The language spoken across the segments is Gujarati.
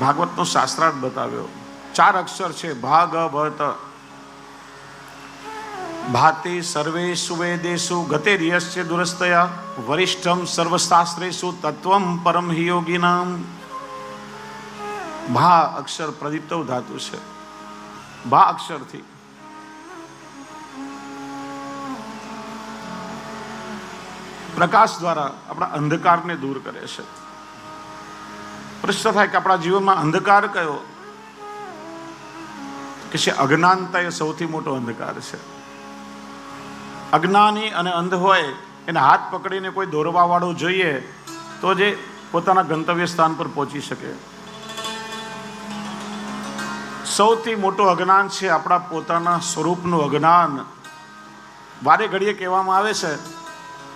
ભાગવતનો શાસ્ત્રાર્થ બતાવ્યો. ચાર અક્ષર છે, ભાગવત. ભાતિ સર્વે સુવેદેશુ ગતે રિયસ્ય દુરસ્તયા, વરિષ્ઠમ સર્વશાસ્ત્રેશુ તત્વમ પરમ હિ ભા અક્ષર પ્રદીપ્તવ ધાતુ છે. ભા અક્ષરથી. પ્રકાશ દ્વારા આપણા અંધકારને દૂર કરે છે. પ્રશ્ન થાય કે આપણા જીવનમાં અંધકાર કયો? કે છે અજ્ઞાનતા એ સૌથી મોટો અંધકાર છે. અજ્ઞાની અને અંધ હોય, એને હાથ પકડીને કોઈ દોરવાવાળો જોઈએ, તો જે પોતાના ગંતવ્ય સ્થાન પર પહોંચી શકે. સૌથી મોટો અજ્ઞાન છે આપણા પોતાના સ્વરૂપનું અજ્ઞાન. વારે ઘડીએ કહેવામાં આવે છે,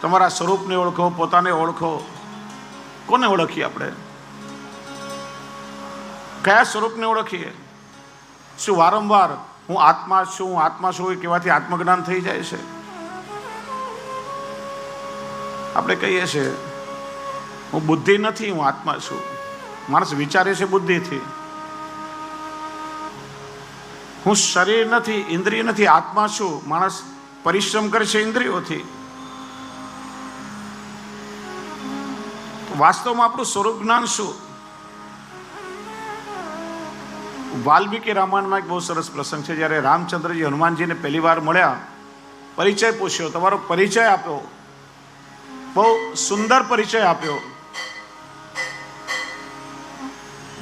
તમારા સ્વરૂપને ઓળખો, પોતાને ઓળખો. કોને ઓળખીએ આપણે? કયા સ્વરૂપને ઓળખીએ? શું વારંવાર હું આત્મા છું, હું આત્મા છું એ કહેવાથી આત્મજ્ઞાન થઈ જાય છે? આપણે કહીએ છીએ, હું બુદ્ધિ નથી, હું આત્મા છું. માણસ વિચારે છે બુદ્ધિથી. હું શરીર નથી, ઇન્દ્રિય નથી, આત્મા છું. માણસ પરિશ્રમ કરે છે ઇન્દ્રિયોથી. વાસ્તવમાં આપણું સ્વરૂપ જ્ઞાન શું? વાલ્મીકી રામાયણમાં એક બહુ સરસ પ્રસંગ છે, જ્યારે રામચંદ્રજી હનુમાનજીને પહેલી વાર મળ્યા, પરિચય પૂછ્યો, તમારો પરિચય આપ્યો. બહુ સુંદર પરિચય આપ્યો.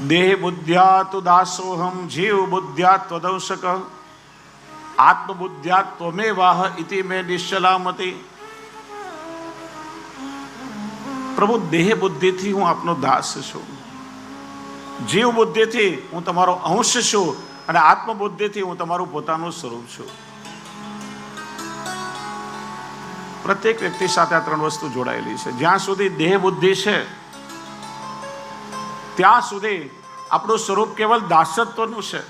દેહ બુદ્ધ્યા તુ દાસોહમ, જીવ બુદ્ધ્યા ત્વદંશક આત્મબુદ્ધ્યા ત્વમે વાહ ઇતિ મે નિશ્ચલામતી. પ્રભુ, દેહ બુદ્ધિથી હું આપનો દાસ છું. જીવ બુદ્ધિથી હું તમારો અંશ છું અને આત્મબુદ્ધિથી હું તમારું પોતાનું સ્વરૂપ છું. પ્રત્યેક વ્યક્તિ સાથે આ ત્રણ વસ્તુ જોડાયેલી છે. જ્યાં સુધી દેહ બુદ્ધિ છે, ત્યાં સુધી આપણું સ્વરૂપ કેવલ દાસત્વનું છે.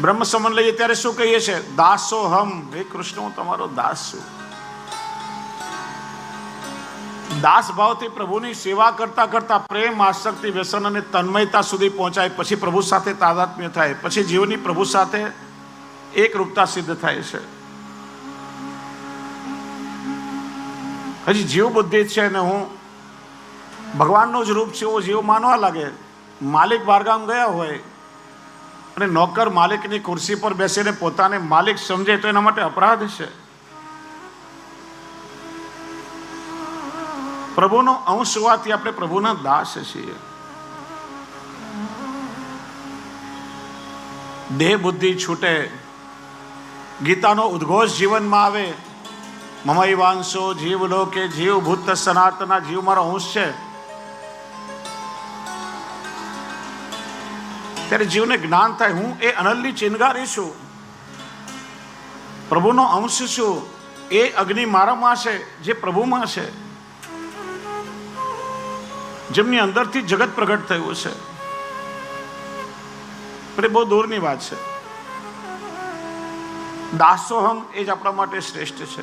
બ્રહ્મ સમન લઈએ ત્યારે શું કહીએ છીએ? દાસો હમ હે કૃષ્ણ, હું તમારો દાસ છું. દાસ ભાવથી પ્રભુની સેવા કરતાં કરતાં પ્રેમ, આસક્તિ, વ્યસન અને તન્મયતા સુધી પહોંચાય, પછી પ્રભુ સાથે તાદાત્મ્ય થાય, પછી જીવની પ્રભુ સાથે એક રૂપતા સિદ્ધ થાય છે. હજી જીવ બુદ્ધિ છે ને હું ભગવાનનું જ રૂપ છે એવો જીવ માનવા લાગે. માલિક બારગામ ગયા હોય અને નોકર માલિકની ખુરશી પર બેસીને પોતાને માલિક સમજે તો એના માટે અપરાધ છે. પ્રભુનો અંશ હોવાથી આપણે પ્રભુના દાસ છીએ. દેહ બુદ્ધિ છૂટે, ગીતાનો ઉદ્ઘોષ જીવનમાં આવે મમઈ વાંશો જીવ લોકે, જીવ ભૂત સનાતના, જીવ મારો અંશ છે. ત્યારે જીવને જ્ઞાન થાય, હું એ અનલની ચિનગારી છું. પ્રભુનો અંશ છું, એ અગ્નિ મારામાં છે, જે પ્રભુમાં છે. જેમની અંદરથી જગત પ્રગટ થયું છે પણ એ બહુ દૂરની વાત છે. દાસોહમ એ જ આપણા માટે શ્રેષ્ઠ છે.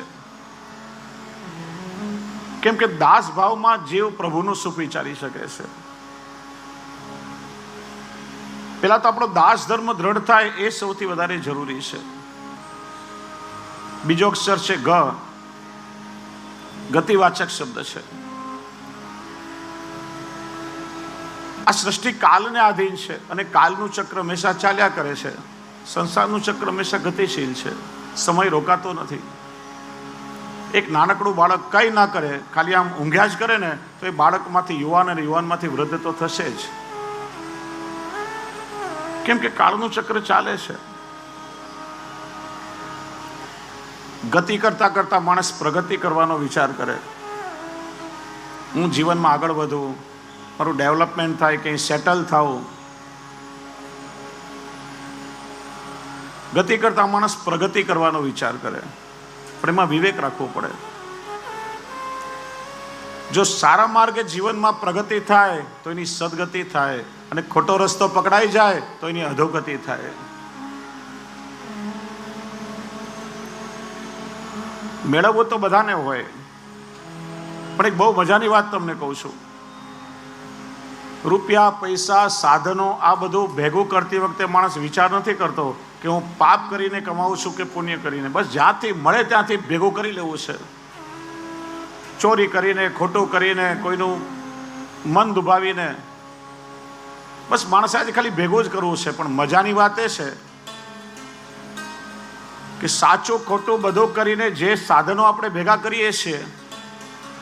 કેમ કે દાસ ભાવમાં જીવ પ્રભુનું સુખ વિચારી શકે છે. પેલા તો આપણો દાસ ધર્મ દ્રઢ થાય એ સૌથી વધારે જરૂરી છે. બીજો અક્ષર છે ગ ગતિવાચક શબ્દ છે. આ સૃષ્ટિ કાલને આધીન છે અને કાલનું ચક્ર હંમેશા ચાલ્યા કરે છે. સંસારનું ચક્ર હંમેશા ગતિશીલ છે. સમય રોકાતો નથી. એક નાનકડું બાળક કંઈ ના કરે, ખાલી આમ ઊંઘ્યા જ કરે ને, તો એ બાળકમાંથી યુવાન અને યુવાનમાંથી વૃદ્ધ તો થશે જ. કેમ કે કાળનું ચક્ર ચાલે છે. ગતિ કરતા કરતા માણસ પ્રગતિ કરવાનો વિચાર કરે. હું જીવનમાં આગળ વધું મારું ડેવલપમેન્ટ થાય, કંઈ સેટલ થવું ગતિ કરતા માણસ પ્રગતિ કરવાનો વિચાર કરે. પણ એમાં વિવેક રાખવો પડે. જો સારા માર્ગે જીવનમાં પ્રગતિ થાય, તો એની સદગતિ થાય. અને ખોટો રસ્તો પકડાઈ જાય, તો એની અધોગતિ થાય. મેળવવું તો બધાને હોય. પણ એક બહુ મજાની વાત તમને કહું છું. રૂપિયા, પૈસા, સાધનો આ બધું ભેગું કરતી વખતે માણસ વિચાર નથી કરતો કે હું પાપ કરીને કમાવું છું કે પુણ્ય કરીને. બસ જ્યાંથી મળે ત્યાંથી ભેગું કરી લેવું છે. ચોરી કરીને, ખોટું કરીને, કોઈનું મન દુભાવીને બસ માણસે આજે ખાલી ભેગું જ કરવું છે, પણ મજાની વાત એ છે કે સાચું ખોટું બધું કરીને જે સાધનો આપણે ભેગા કરીએ છીએ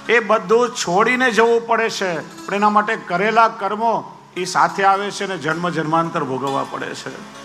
એ બધું છોડીને જવું પડે છે. પણ એના માટે કરેલા કર્મો એ સાથે આવે છે ને જન્મ જન્માંતર ભોગવવા પડે છે.